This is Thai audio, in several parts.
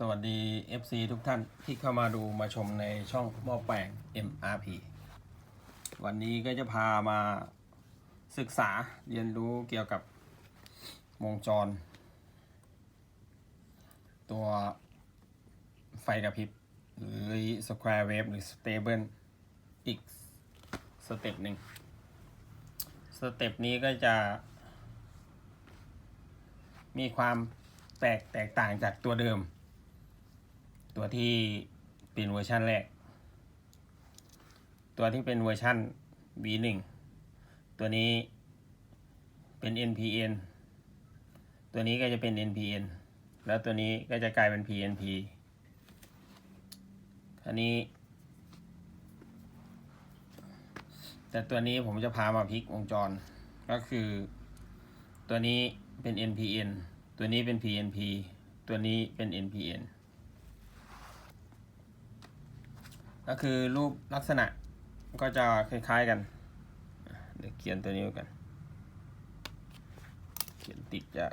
สวัสดี FC ทุกท่านที่เข้ามาดูมาชมในช่องหม้อแปลง MRP วันนี้ก็จะพามาศึกษาเรียนรู้เกี่ยวกับวงจร ตัวไฟกระพริบ หรือ Square Wave หรือ Stable อีกสเต็ปหนึ่งสเต็ปนี้ก็จะมีความ แตกแตกต่างจากตัวเดิม ตัวที่เป็นเวอร์ชันแรก ตัวที่เป็นเวอร์ชัน V1 ตัวนี้เป็น NPN ตัวนี้ก็จะเป็น NPN แล้วตัวนี้ก็จะกลายเป็น PNP อันนี้ แต่ตัวนี้ผมจะพามาพลิกวงจร ก็คือตัวนี้เป็น NPN ตัวนี้เป็น PNP ตัวนี้เป็น NPN ก็คือรูปลักษณะก็จะคล้ายๆกัน เดี๋ยวเขียนตัวนี้กัน เขียนติดจาก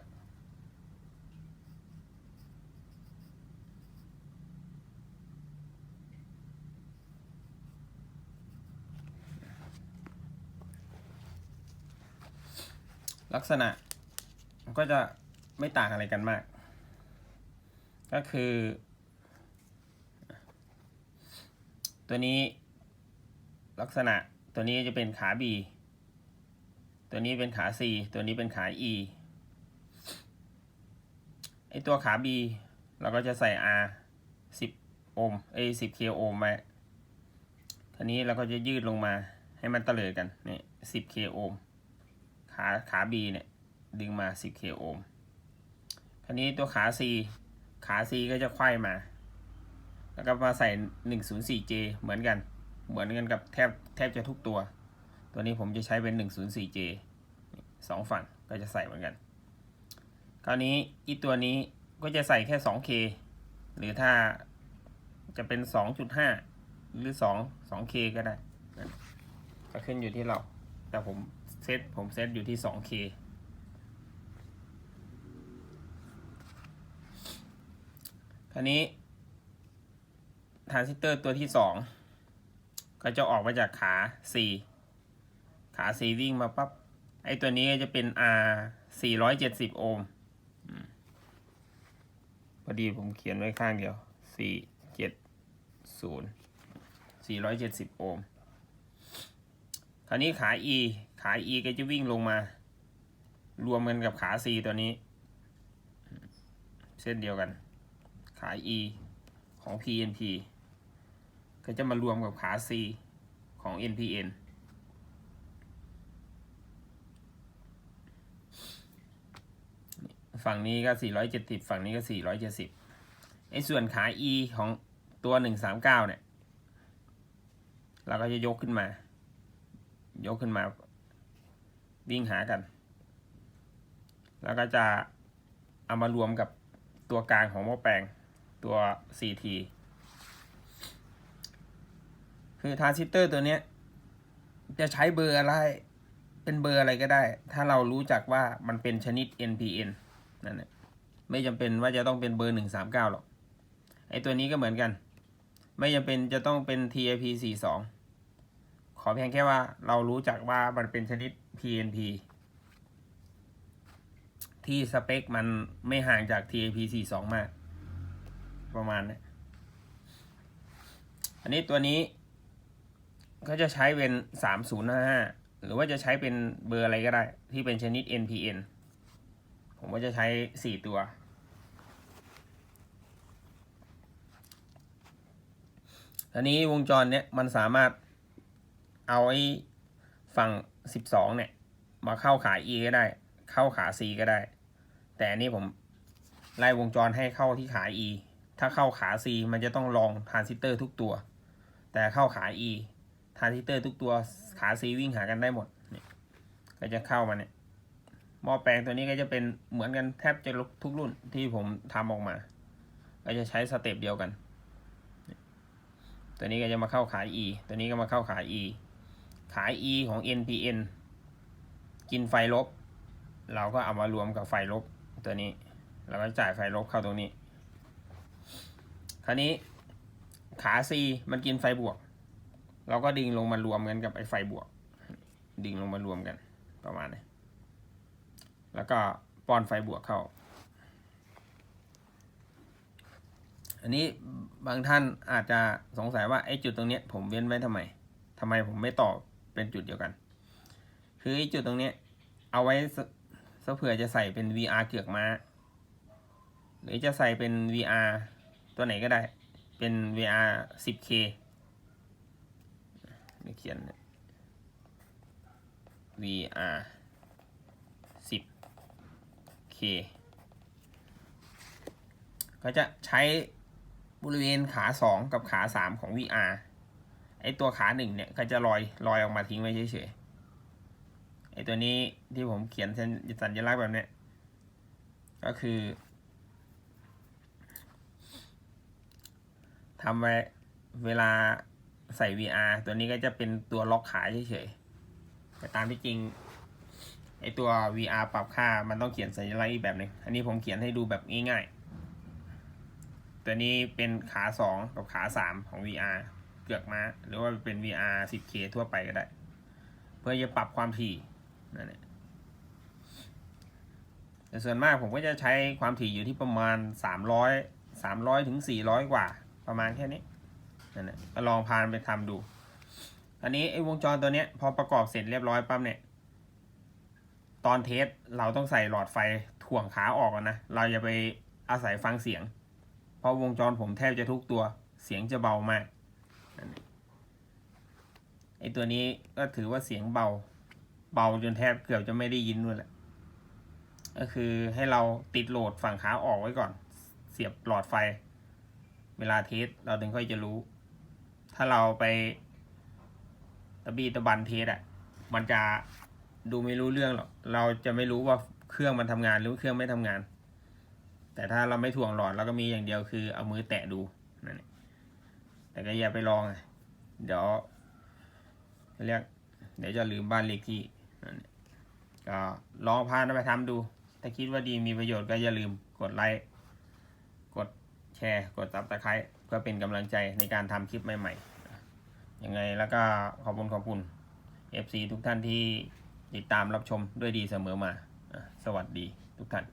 ลักษณะก็จะ ไม่ต่างอะไรกันมาก ก็คือ ตัวนี้ลักษณะตัวนี้จะเป็นขา B ตัวนี้เป็นขา C ตัวนี้เป็นขา E ไอตัวขา B เราก็จะใส่ R 10 โอห์มเอ10 k โอห์มไว้ทีนี้เราก็จะยืดลงมาให้มันเตลิดกัน นี่ 10 k โอห์มขาขา B เนี่ย ดึงมา 10 k โอห์ม ทีนี้ตัวขา C ขา C ก็จะไขว้มา แล้วก็มาใส่ 104J เหมือนกัน เหมือนกันกับแทบแทบจะทุกตัว ตัวนี้ผมจะใช้เป็น 104J สองฝั่งก็จะใส่เหมือนกัน คราวนี้อีตัวนี้ก็จะใส่แค่ 2K หรือถ้าจะเป็น 2.5 หรือ 2 2K ก็ได้ ก็ขึ้นอยู่ที่เรา แต่ผมเซตผมเซตอยู่ที่ 2K คราวนี้ทรานซิสเตอร์ตัวที่สองก็จะออกมาจากขา C ขา C วิ่งมาปับ๊บไอตัวนี้จะเป็น R 470 โอห์มอืมพอดีผมเขียนไว้ข้างเดียว 470 470 โอห์มคราวนี้ขา E ขา E ก็จะวิ่งลงมา รวมกันกับขา C ตัวนี้ เส้นเดียวกัน ขา E ของ PNP ก็จะมารวมกับขา C ของ NPN ฝั่งนี้ก็ 470 ฝั่งนี้ก็ 470ไอ้ส่วนขา E ของตัว 139 เนี่ย เราก็จะยกขึ้นมา ยกขึ้นมา วิ่งหากัน แล้วก็จะเอามารวมกับตัวกลางของหม้อแปลง ตัว CT คือทรานซิสเตอร์ตัวเนี้ย จะใช้เบอร์อะไร เป็นเบอร์อะไรก็ได้ ถ้าเรารู้จักว่ามันเป็นชนิด NPN นั่นแหละไม่จำเป็นว่าจะต้องเป็นเบอร์หนึ่งสามเก้าหรอก ไอตัวนี้ก็เหมือนกัน ไม่จำเป็นจะต้องเป็น TIP สี่สองขอเพียงแค่ว่าเรารู้จักว่ามันเป็นชนิด PNP ที่สเปคมันไม่ห่างจาก TIP สี่สองมาก ประมาณนี้อันนี้ตัวนี้ก็จะใช้เป็นสามศูนย์ห้าห้าหรือว่าจะใช้เป็นเบอร์อะไรก็ได้ ที่เป็นชนิด NPN ผมก็จะใช้สี่ตัว อันนี้วงจรเนี้ยมันสามารถเอาไอ้ฝั่งสิบสองเนี่ย มาเข้าขา E ก็ได้ เข้าขา C ก็ได้ แต่อันนี้ผมไล่วงจรให้เข้าที่ขา E ถ้าเข้าขา C มันจะต้องลองทรานซิสเตอร์ทุกตัว แต่เข้าขา E ทรานซิสเตอร์ทุกตัวขา C วิ่งหากันได้หมดเนี่ยก็จะเข้ามาเนี่ยหม้อแปลงตัวนี้ก็จะเป็นเหมือนกันแทบจะทุกรุ่นที่ผมทำออกมา ก็จะใช้สเต็ปเดียวกัน ตัวนี้ก็จะมาเข้าขา E ตัวนี้ก็มาเข้าขา E ขา E ของ NPN กินไฟลบ เราก็เอามารวมกับไฟลบตัวนี้เราก็จ่ายไฟลบเข้าตรงนี้ คราวนี้ขา C มันกินไฟบวก เราก็ดึงลงมารวมกันกับไอ้ไฟบวก ดึงลงมารวมกันประมาณนี้แล้วก็ป้อนไฟบวกเข้า อันนี้บางท่านอาจจะสงสัยว่าไอ้จุดตรงนี้ผมเว้นไว้ทำไมทำไมผมไม่ต่อเป็นจุดเดียวกัน คือไอ้จุดตรงนี้เอาไว้สซะเผื่อจะใส่เป็น VR เกือกม้าหรือจะใส่เป็น VR ตัวไหนก็ได้ เป็น VR 10K เขียน VR 10K ก็จะใช้บริเวณขา 2 กับขา 3 ของ VR ไอตัวขาหนึ่งเนี่ย ก็จะลอยลอยออกมาทิ้งไว้เฉยๆ ไอตัวนี้ที่ผมเขียนสัญลักษณ์แบบเนี้ยก็คือ ทำไว้เวลาใส่ VR ตัวนี้ก็จะเป็นตัวล็อกขาเฉยๆแต่ตามที่จริงไอตัว VR ปรับค่ามันต้องเขียนสัญลักษณ์อีกแบบหนึงอันนี้ผมเขียนให้ดูแบบง่ายๆ ตัวนี้เป็นขา 2 กับขา 3 ของ VR เกือกมาหรือว่าเป็น VR 10K ทั่วไปก็ได้ เพื่อจะปรับความถี่นั่นแหละแต่ส่วนมากผมก็จะใช้ความถี่อยู่ที่ประมาณ 300 300ถึง400 กว่า ประมาณแค่นี้นั่นแหละก็ลองพานไปทำดู อันนี้ไอ้วงจรตัวเนี้ยพอประกอบเสร็จเรียบร้อยปั๊บเนี่ย ตอนเทสเราต้องใส่หลอดไฟถ่วงขาออกก่อนนะ เราอย่าไปอาศัยฟังเสียง เพราะวงจรผมแทบจะทุกตัวเสียงจะเบามากนั่นเองไอตัวนี้ก็ถือว่าเสียงเบา เบาจนแทบเกือบจะไม่ได้ยินด้วยแหละ ก็คือให้เราติดโหลดฝั่งขาออกไว้ก่อน เสียบหลอดไฟ เวลาเทสเราถึงค่อยจะรู้ ถ้าเราไปตะบีตะบันเทสอะมันจะดูไม่รู้เรื่องหรอก เราจะไม่รู้ว่าเครื่องมันทำงานหรือเครื่องไม่ทำงาน แต่ถ้าเราไม่ถ่วงหลอดเราก็มีอย่างเดียวคือเอามือแตะดูนั่นแต่ก็อย่าไปลองอะเดี๋ยวเรียกเดี๋ยวจะลืมบ้านเลขที่นั่นก็ลองพาไปทำดู ถ้าคิดว่าดีมีประโยชน์ก็อย่าลืมกดไลค์ ร์ กดซับสไครต์เพื่อเป็นกำลังใจในการทำคลิปใหม่ๆ ยังไงแล้วก็ขอบคุณขอบคุณ FC ทุกท่านที่ติดตามรับชมด้วยดีเสมอมา สวัสดีทุกท่าน